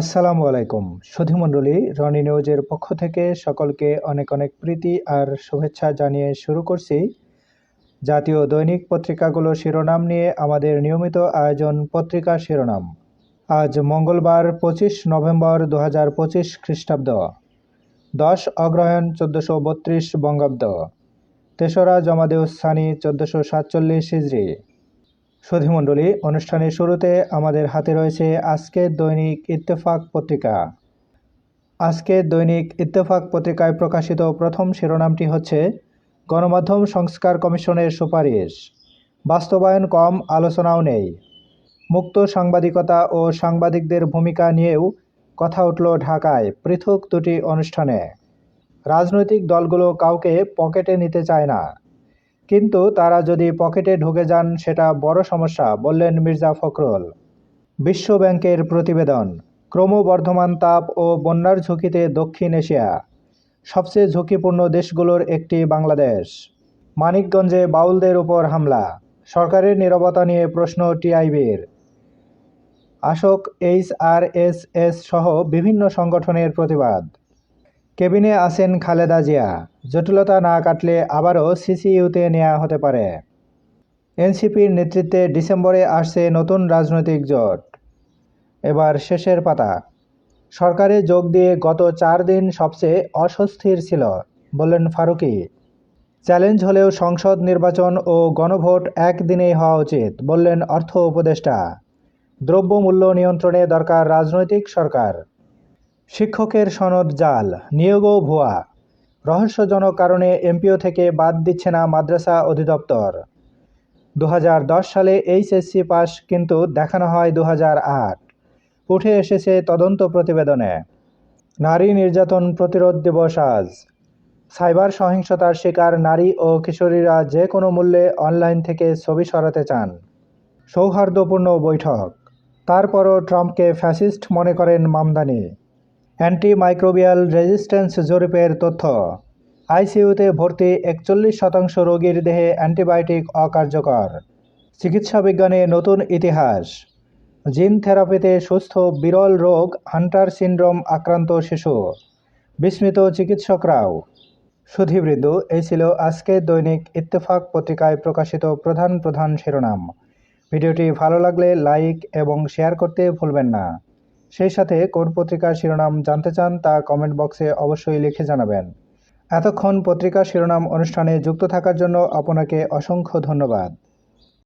আসসালামু আলাইকুম। সুধীমণ্ডলী, রনি নিউজের পক্ষ থেকে সকলকে অনেক অনেক প্রীতি আর শুভেচ্ছা জানিয়ে শুরু করছি। জাতীয় দৈনিক পত্রিকাগুলো শিরোনাম নিয়ে আমাদের নিয়মিত আয়োজন পত্রিকা শিরোনাম। আজ মঙ্গলবার, পঁচিশ নভেম্বর দু হাজার পঁচিশ খ্রিস্টাব্দ। দশ অগ্রহায়ণ, চোদ্দোশো বত্রিশ বঙ্গাব্দ। তেসরা জমাদেউস সানি, চোদ্দোশো সাতচল্লিশ হিজড়ি সুধীমণ্ডলী, অনুষ্ঠানের শুরুতে আমাদের হাতে রয়েছে আজকের দৈনিক ইত্তেফাক পত্রিকা। আজকের দৈনিক ইত্তেফাক পত্রিকায় প্রকাশিত প্রথম শিরোনামটি হচ্ছে, গণমাধ্যম সংস্কার কমিশনের সুপারিশ। বাস্তবায়ন কম, আলোচনাও নেই। মুক্ত সাংবাদিকতা ও সাংবাদিকদের ভূমিকা নিয়েও কথা উঠল ঢাকায় পৃথক দুটি অনুষ্ঠানে। রাজনৈতিক দলগুলো কাউকে পকেটে নিতে চায় না। কিন্তু তারা যদি পকেটে ঢুকে যান, সেটা বড় সমস্যা, বললেন মির্জা ফখরুল। বিশ্ব ব্যাংকের প্রতিবেদন, ক্রমবর্ধমান তাপ ও বন্যার ঝুঁকিতে দক্ষিণ এশিয়া, সবচেয়ে ঝুঁকিপূর্ণ দেশগুলোর একটি বাংলাদেশ। মানিকগঞ্জে বাউলদের উপর হামলা, সরকারের নিরবতা নিয়ে প্রশ্ন টিআইবির। Ashok H R S S সহ বিভিন্ন সংগঠনের প্রতিবাদ। কেবিনে আছেন খালেদা জিয়া। জটিলতা না কাটলে আবারও সিসিইউতে নেওয়া হতে পারে। এনসিপির নেতৃত্বে ডিসেম্বরে আসছে নতুন রাজনৈতিক জোট। এবার শেষের পাতা। সরকারে যোগ দিয়ে গত চার দিন সবচেয়ে অস্বস্তির ছিল, বললেন ফারুকি। চ্যালেঞ্জ হলেও সংসদ নির্বাচন ও গণভোট একদিনেই হওয়া উচিত, বললেন অর্থ উপদেষ্টা। দ্রব্যমূল্য নিয়ন্ত্রণে দরকার রাজনৈতিক সরকার। শিক্ষকের সনদ জাল, নিয়োগও ভুয়া। রহস্যজনক কারণে এমপিও থেকে বাদ দিচ্ছে না মাদ্রাসা অধিদপ্তর। দু হাজার দশ সালে এইচএসসি পাস কিন্তু দেখানো হয় দু হাজার আট। উঠে এসেছে তদন্ত প্রতিবেদনে। নারী নির্যাতন প্রতিরোধ দিবস আজ। সাইবার সহিংসতার শিকার নারী ও কিশোরীরা যে কোনো মূল্যে অনলাইন থেকে ছবি সরাতে চান। সৌহার্দ্যপূর্ণ বৈঠক। তারপরও ট্রাম্পকে ফ্যাসিস্ট মনে করেন মামদানি। অ্যান্টি মাইক্রোবিয়াল রেজিস্ট্যান্স জরিপের তথ্য। আইসিইউতে ভর্তি একচল্লিশ শতাংশ রোগীর দেহে অ্যান্টিবায়োটিক অকার্যকর। চিকিৎসা বিজ্ঞানে নতুন ইতিহাস। জিন থেরাপিতে সুস্থ বিরল রোগ হান্টার সিনড্রোম আক্রান্ত শিশু। বিস্মিত চিকিৎসকরাও। সুধীবৃন্দ, এই ছিল আজকের দৈনিক ইত্তেফাক পত্রিকায় প্রকাশিত প্রধান প্রধান শিরোনাম। ভিডিওটি ভালো লাগলে লাইক এবং শেয়ার করতে ভুলবেন না। সেই সাথে কোন পত্রিকার শিরোনাম জানতে চান তা কমেন্ট বক্সে অবশ্যই লিখে জানাবেন। এতক্ষণ পত্রিকার শিরোনাম অনুষ্ঠানে যুক্ত থাকার জন্য আপনাকে অসংখ্য ধন্যবাদ।